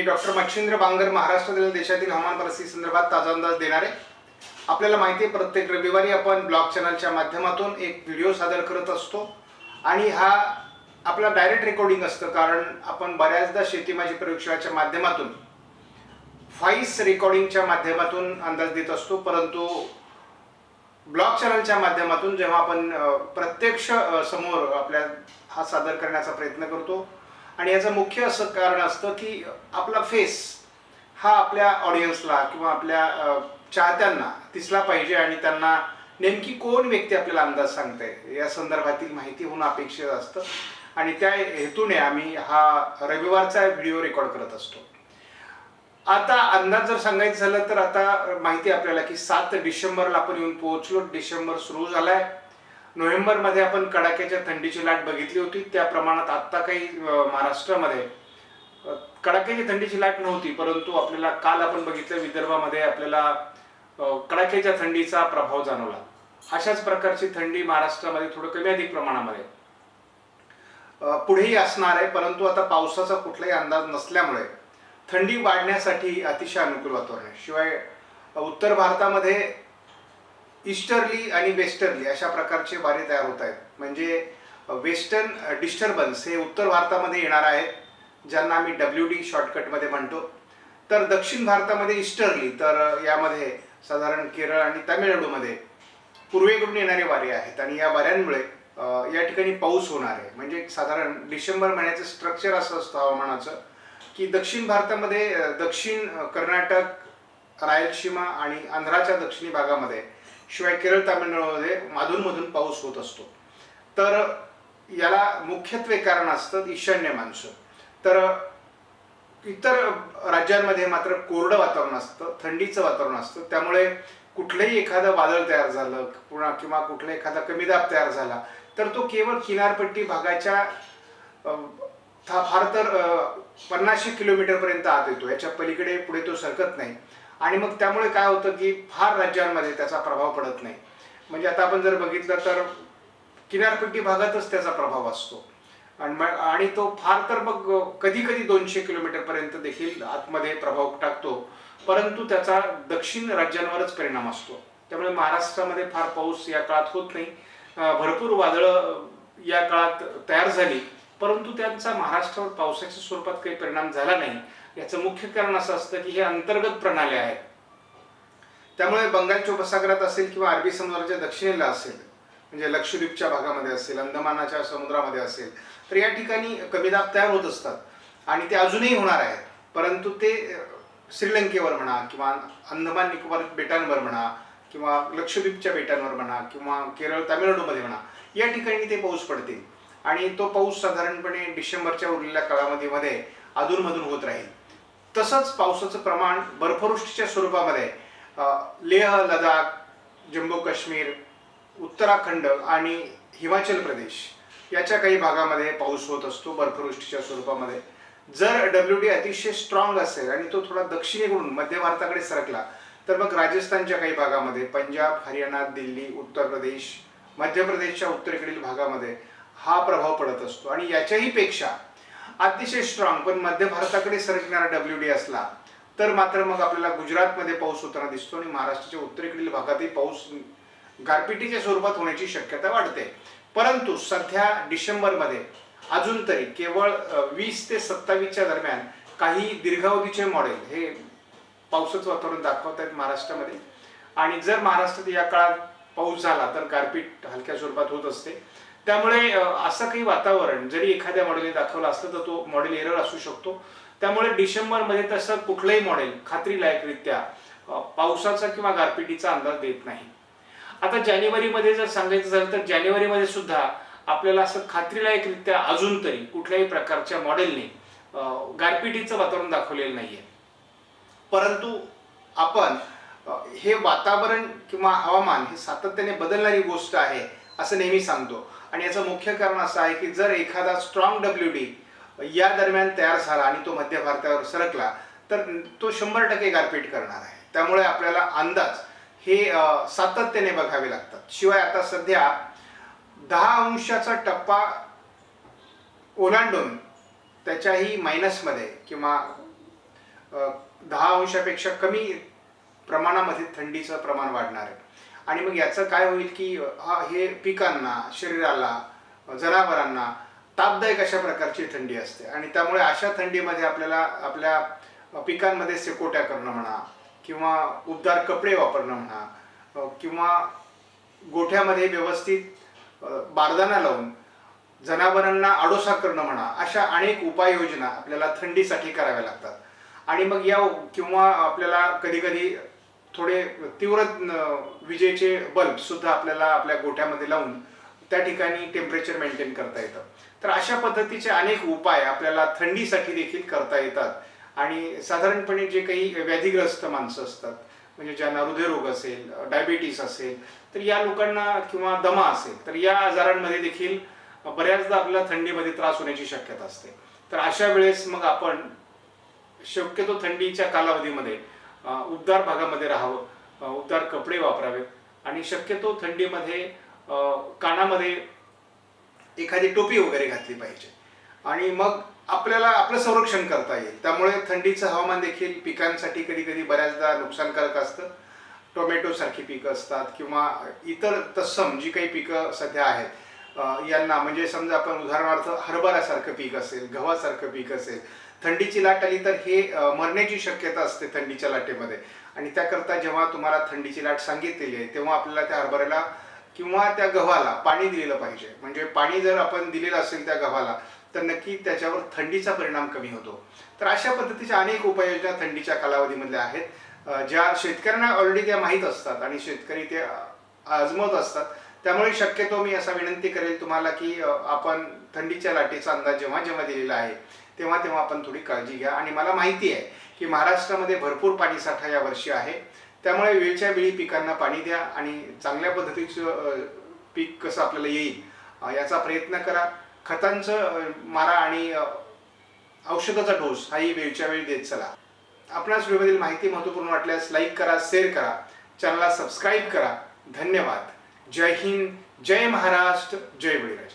मी doctor Machhindra Bangar महाराष्ट्रातील देशातील हवामान परिस्थिती संदर्भात ताजा अंदाज देणार आहे. आपल्याला माहिती आहे प्रत्येक रविवारी आपण ब्लॉग चॅनलच्या माध्यमातून एक व्हिडिओ सादर करत असतो आणि हा आपला डायरेक्ट रेकॉर्डिंग असतं कारण आपण बऱ्याचदा शेती माझी प्रयोगशाळेच्या माध्यमातून व्हॉइस रेकॉर्डिंगच्या माध्यमातून अंदाज देत असतो. परंतु ब्लॉग चॅनलच्या माध्यमातून जेव्हा आपण प्रत्यक्ष समोर आपल्या हा सादर करण्याचा प्रयत्न करतो आणि याचं मुख्य असं कारण असतं की आपला फेस हा आपल्या ऑडियन्सला किंवा आपल्या चाहत्यांना दिसला पाहिजे आणि त्यांना नेमकी कोण व्यक्ती आपल्याला अंदाज सांगते या संदर्भातील माहिती होणं अपेक्षित असतं. आणि त्या हेतूने आम्ही हा रविवारचा व्हिडिओ रेकॉर्ड करत असतो. आता अंदाज जर सांगायचं झालं तर आता माहिती आहे आपल्याला की सात डिसेंबरला आपण येऊन पोहोचलो. डिसेंबर सुरू झालाय. नोव्हेंबरमध्ये आपण कडाक्याच्या थंडीची लाट बघितली होती. त्या प्रमाणात आत्ता काही महाराष्ट्रामध्ये कडाक्याची थंडीची लाट नव्हती परंतु आपल्याला काल आपण बघितलं विदर्भामध्ये आपल्याला कडाक्याच्या थंडीचा प्रभाव जाणवला. अशाच प्रकारची थंडी महाराष्ट्रामध्ये थोडं कमी अधिक प्रमाणामध्ये. पुढेही असणार आहे परंतु आता पावसाचा कुठलाही अंदाज नसल्यामुळे थंडी वाढण्यासाठी अतिशय अनुकूल वातावरण आहे. शिवाय उत्तर भारतामध्ये ईस्टर्ली आणि वेस्टर्ली अशा प्रकारचे वारे तयार होत आहेत. म्हणजे वेस्टर्न डिस्टर्बन्स हे उत्तर भारतामध्ये येणार आहेत ज्यांना आम्ही डब्ल्यू डी शॉर्टकटमध्ये म्हणतो. तर दक्षिण भारतामध्ये ईस्टर्ली तर यामध्ये साधारण केरळ आणि तामिळनाडूमध्ये पूर्वेकडून येणारे वारे आहेत आणि या वाऱ्यांमुळे या ठिकाणी पाऊस होणार आहे. म्हणजे साधारण डिसेंबर महिन्याचं स्ट्रक्चर असं असतं हवामानाचं की दक्षिण भारतामध्ये दक्षिण कर्नाटक रायलसीमा आणि आंध्राच्या दक्षिणी भागामध्ये शिवाय केरळ तामिळनाडूमध्ये अधूनमधून पाऊस होत असतो. तर याला मुख्यत्वे कारण असतं ईशान्य मान्सून. तर इतर राज्यांमध्ये मात्र कोरडं वातावरण असतं थंडीचं वातावरण असतं. त्यामुळे कुठलंही एखादं वादळ तयार झालं पुन्हा किंवा कुठला एखादा कमी दाब तयार झाला तर तो केवळ किनारपट्टी भागाच्या था फार तर पन्नासशे किलोमीटरपर्यंत आत येतो. याच्या पलीकडे पुढे तो सरकत नाही. आणि मग त्यामुळे काय होतं की फार राज्यांमध्ये त्याचा प्रभाव पडत नाही. म्हणजे आता आपण जर बघितलं तर किनारपट्टी भागातच त्याचा प्रभाव असतो. आणि मग आणि तो फार तर मग कधी कधी दोनशे किलोमीटरपर्यंत देखील आतमध्ये प्रभाव टाकतो. परंतु त्याचा दक्षिण राज्यांवरच परिणाम असतो. त्यामुळे महाराष्ट्रामध्ये फार पाऊस या काळात होत नाही. भरपूर वादळं या काळात तयार झाली. परंतु त्यांचा महाराष्ट्रावर पावसाच्या स्वरूपात काही परिणाम झाला नाही. याचं मुख्य कारण असं असतं की हे अंतर्गत प्रणाल्या आहेत. त्यामुळे बंगालच्या उपसागरात असेल किंवा अरबी समुद्राच्या दक्षिणेला असेल म्हणजे लक्षद्वीपच्या भागामध्ये असेल अंदमानाच्या समुद्रामध्ये असेल तर या ठिकाणी कमी दाब तयार होत असतात. आणि ते अजूनही होणार आहेत. परंतु ते श्रीलंकेवर म्हणा किंवा अंदमान निकोबार बेटांवर म्हणा किंवा लक्षद्वीपच्या बेटांवर म्हणा किंवा केरळ तामिळनाडूमध्ये म्हणा या ठिकाणी ते पाऊस पडतील. आणि तो पाऊस साधारणपणे डिसेंबरच्या उरलेल्या काळामध्ये मध्ये अधूनमधून होत राहील. तसंच पावसाचं प्रमाण बर्फवृष्टीच्या स्वरूपामध्ये लेह लडाख जम्मू काश्मीर उत्तराखंड आणि हिमाचल प्रदेश याच्या काही भागामध्ये पाऊस होत असतो बर्फवृष्टीच्या स्वरूपामध्ये. जर डब्ल्यू डी अतिशय स्ट्रॉंग असेल आणि तो थोडा दक्षिणेकडून मध्य भारताकडे सरकला तर मग राजस्थानच्या काही भागामध्ये पंजाब हरियाणा दिल्ली उत्तर प्रदेश मध्य प्रदेशच्या उत्तरेकडील भागामध्ये हा प्रभाव पडत असतो. आणि याच्याही पेक्षा अतिशय स्ट्रॉंग पण मध्य भारताकडे सरकणारा डब्ल्यू डी असला तर मात्र मग आपल्याला गुजरातमध्ये पाऊस होताना दिसतो आणि महाराष्ट्राच्या उत्तरेकडील भागातही पाऊस गारपिटीच्या स्वरूपात होण्याची शक्यता वाढते. परंतु सध्या डिसेंबरमध्ये अजून तरी केवळ वीस ते सत्तावीसच्या दरम्यान काही दीर्घावधीचे मॉडेल हे पावसाचं वातावरण दाखवत आहेत महाराष्ट्रामध्ये. आणि जर महाराष्ट्रात या काळात पाऊस झाला तर गारपीट हलक्या स्वरूपात होत असते. त्यामुळे असं काही वातावरण जरी एखाद्या मॉडेलने दाखवलं असलं तर तो मॉडेल एरर असू शकतो. त्यामुळे डिसेंबरमध्ये तसं कुठलंही मॉडेल खात्रीलायकरित्या पावसाचा किंवा गारपिटीचा अंदाज देत नाही. आता जानेवारीमध्ये जर सांगायचं झालं तर जानेवारीमध्ये सुद्धा आपल्याला असं खात्रीलायकरित्या अजून तरी कुठल्याही प्रकारच्या मॉडेलने गारपिटीचं वातावरण दाखवलेलं नाहीये. परंतु आपण हे वातावरण किंवा हवामान हे सातत्याने बदलणारी गोष्ट आहे असं नेहमी सांगतो. आणि याचं मुख्य कारण असं आहे की जर एखादा स्ट्रॉंग डब्ल्यू डी या दरम्यान तयार झाला आणि तो मध्य भारतावर सरकला तर तो शंभर टक्के गारपीट करणार आहे. त्यामुळे आपल्याला अंदाज हे सातत्याने बघावे लागतात. शिवाय आता सध्या दहा अंशाचा टप्पा ओलांडून त्याच्याही मायनसमध्ये किंवा दहा अंशापेक्षा कमी प्रमाणामध्ये थंडीचं प्रमाण वाढणार आहे. आणि मग याचं काय होईल की हा हे पिकांना शरीराला जनावरांना तापदायक अशा प्रकारची थंडी असते? आणि त्यामुळे अशा थंडीमध्ये आपल्याला आपल्या पिकांमध्ये सेकोट्या करणं म्हणा किंवा उबदार कपडे वापरणं म्हणा किंवा गोठ्यामध्ये व्यवस्थित बारदाना लावून जनावरांना आडोसा करणं म्हणा अशा अनेक उपाययोजना आपल्याला थंडीसाठी कराव्या लागतात. आणि मग या किंवा आपल्याला कधी कधी थोडे तीव्र विजेचे बल्ब सुद्धा आपल्याला आपल्या गोठ्यामध्ये लावून त्या ठिकाणी टेम्परेचर मेंटेन करता येतं. तर अशा पद्धतीचे अनेक उपाय आपल्याला थंडीसाठी देखील करता येतात. आणि साधारणपणे जे काही व्याधीग्रस्त माणसं असतात म्हणजे ज्यांना हृदयरोग असेल डायबिटीस असेल तर या लोकांना किंवा दमा असेल तर या आजारांमध्ये देखील बऱ्याचदा आपल्याला थंडीमध्ये त्रास होण्याची शक्यता असते. तर अशा वेळेस मग आपण शक्यतो थंडीच्या कालावधीमध्ये उबदार भागामध्ये राहावं उबदार कपडे वापरावेत आणि शक्यतो थंडीमध्ये कानामध्ये एखादी टोपी वगैरे घातली पाहिजे. आणि मग आपल्याला आपलं संरक्षण करता येईल. त्यामुळे थंडीचं हवामान देखील पिकांसाठी कधी कधी बऱ्याचदा नुकसानकारक असतं. टोमॅटोसारखी पिकं असतात किंवा इतर तत्सम जी काही पिकं सध्या आहेत यांना म्हणजे समजा आपण उदाहरणार्थ हरभऱ्यासारखं पीक असेल गव्हासारखं पीक असेल थंडीची लाट आली तर हे मरण्याची शक्यता असते थंडीच्या लाटेमध्ये. आणि त्याकरता जेव्हा तुम्हाला थंडीची लाट सांगितलेली आहे तेव्हा आपल्याला त्या हरभऱ्याला किंवा त्या गव्हाला पाणी दिलेलं पाहिजे. म्हणजे पाणी जर आपण दिलेलं असेल त्या गव्हाला तर नक्की त्याच्यावर थंडीचा परिणाम कमी होतो. तर अशा पद्धतीच्या अनेक उपाययोजना थंडीच्या कालावधीमधल्या आहेत. ज्या शेतकऱ्यांना ऑलरेडी त्या माहीत असतात आणि शेतकरी ते आजमत असतात. त्यामुळे शक्यतो मी असा विनंती करेल तुम्हाला की आपण थंडीच्या लाटेचा अंदाज जेव्हा जेव्हा दिलेला आहे तेव्हा तेव्हा आपण थोडी काळजी घ्या. आणि मला माहिती आहे की महाराष्ट्रामध्ये भरपूर पाणीसाठा या वर्षी आहे. त्यामुळे वेळच्या वेळी पिकांना पाणी द्या आणि चांगल्या पद्धतीचं पीक कसं आपल्याला येईल याचा प्रयत्न करा. खतांचं मारा आणि औषधाचा डोस हाही वेळच्या वेळी देत चला. आपणास व्हिडिओमधील माहिती महत्त्वपूर्ण वाटल्यास लाईक करा शेअर करा चॅनलला सबस्क्राईब करा. धन्यवाद. जय हिंद जय महाराष्ट्र जय बळीराज